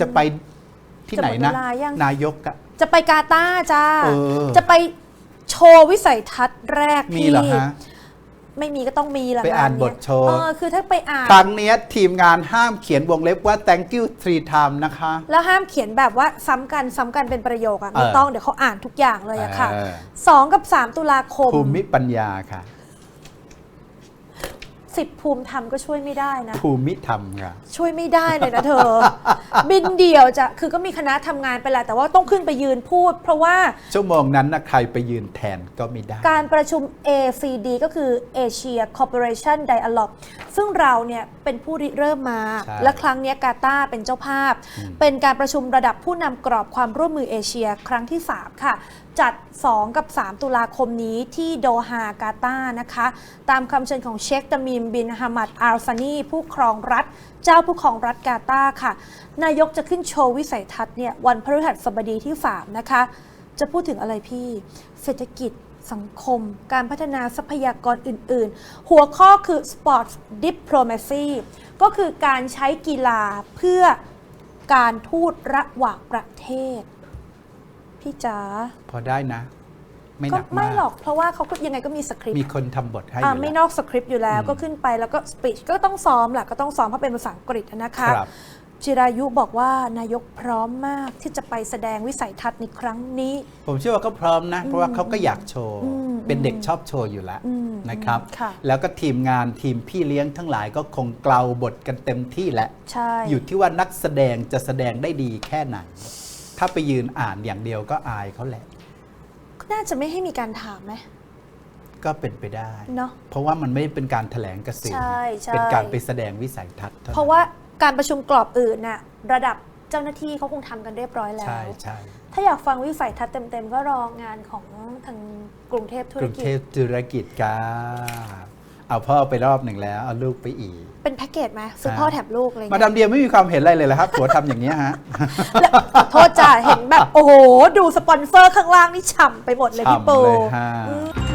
จะไปที่ไหนจะหมนะดเวลายัง นายกอะ จะไปกาตาร์จ้า เออ จะไปโชว์วิสัยทัศน์แรกมีที่ เหรอฮะ ไม่มีก็ต้องมีแหละไปอ่านงเยบทโชว์ เออคือถ้าไปอ่าน ครั้งเนี้ยทีมงานห้ามเขียนวงเล็บว่า thank you three time นะคะ แล้วห้ามเขียนแบบว่าซ้ำกันซ้ำกันเป็นประโยคอะไม่เออต้องเดี๋ยวเขาอ่านทุกอย่างเลยอะค่ะเออ สองกับ3ตุลาคมภูมิปัญญาค่ะ สิบภูมิธรรมก็ช่วยไม่ได้นะ ภูมิธรรมค่ะ ช่วยไม่ได้เลยนะเธอ บินเดี่ยวจะคือก็มีคณะทำงานไปแหละแต่ว่าต้องขึ้นไปยืนพูด เพราะว่าชั่วโมงนั้นนะใครไปยืนแทนก็ไม่ได้ การประชุม ACD ก็คือ Asia Corporation Dialogue ซึ่งเราเนี่ยเป็นผู้ริเริ่มมา ใช่ และครั้งเนี้ยกาตาร์เป็นเจ้าภาพ เป็นการประชุมระดับผู้นำกรอบความร่วมมือเอเชียครั้งที่ 3 ค่ะ จัด 2 กับ 3 ตุลาคมนี้ที่โดฮากาตาร์นะคะ ตามคำเชิญของเชคตามิมบินฮามัดอัลฟานีผู้ครองรัฐ เจ้าผู้ครองรัฐกาตาร์ค่ะนายกจะขึ้นโชว์วิสัยทัศน์เนี่ยวันพฤหัสบดีที่ 3 นะคะ จะพูดถึงอะไรพี่ เศรษฐกิจสังคม การพัฒนาทรัพยากรอื่น ๆ หัวข้อคือ Sports Diplomacy ก็คือการใช้กีฬาเพื่อการทูตระหว่างประเทศ พี่จ๋าพอได้นะ ไม่หก็นักไม่มากหรอกเพราะว่าเขาก็ยังไงก็มีสคริปต์ มีคนทำบทให้ออ่ายู่ไม่นแล้ว อกสคริปต์อยู่แล้วอืม ก็ขึ้นไปแล้วก็สปีชก็ต้องซ้อมแหละก็ต้องซ้อมเพราะเป็นภาษาอังกฤษนะคะ ครับ จิรายุบอกว่านายกพร้อมมากที่จะไปแสดงวิสัยทัศน์ในครั้งนี้ ผมเชื่อว่าเขาพร้อมนะ เพราะว่าเขาก็อยากโชว์อืมเป็นเด็กชอบโชว์อยู่แล้วอืมนะครับค่ะแล้วก็ทีมงานทีมพี่เลี้ยงทั้งหลายก็คงเกลาบทกันเต็มที่แหละใช่อยู่ที่ว่านักแสดงจะแสดงได้ดีแค่ไหน ถ้าไปยืนอ่านอย่างเดียวก็อายเขาแหละ น่าจะไม่ให้มีการถามไหมก็เป็นไปได้เนอะเพราะว่ามันไม่ได้เป็นการถแถลงกระสือใช่ใช่เป็นการไปแสดงวิสัยทัศน์ท่นั้นเพราะว่า การประชุมกรอบอื่นน่ะระดับเจ้าหน้าที่เขาคงทำกันเรียบร้อยแล้ว ใช่ใช่ถ้าอยากฟังวิสัยทัศน์เต็มๆ ก็รองานของทางกรุงเทพธุกรรุงกิเทจพธุรกิจกาเอาพ่อไปรอบหนึ่งแล้ว เอาลูกไปอีก เป็นแพ็กเกจไหมซื้อฮะพ่อแถบลูกอะไรมาเงี้ยดามเดียไม่มีความเห็นอะไรเลยเหรอครับ ผัวทำอย่างนี้ยฮะ แล้วโทษจ้าเห็นแบบ โอ้โห ดูสปอนเซอร์ข้างล่างนี่ฉ่ำไปหมดเลยพี่ฉ่ำปูเลยฮะ อืม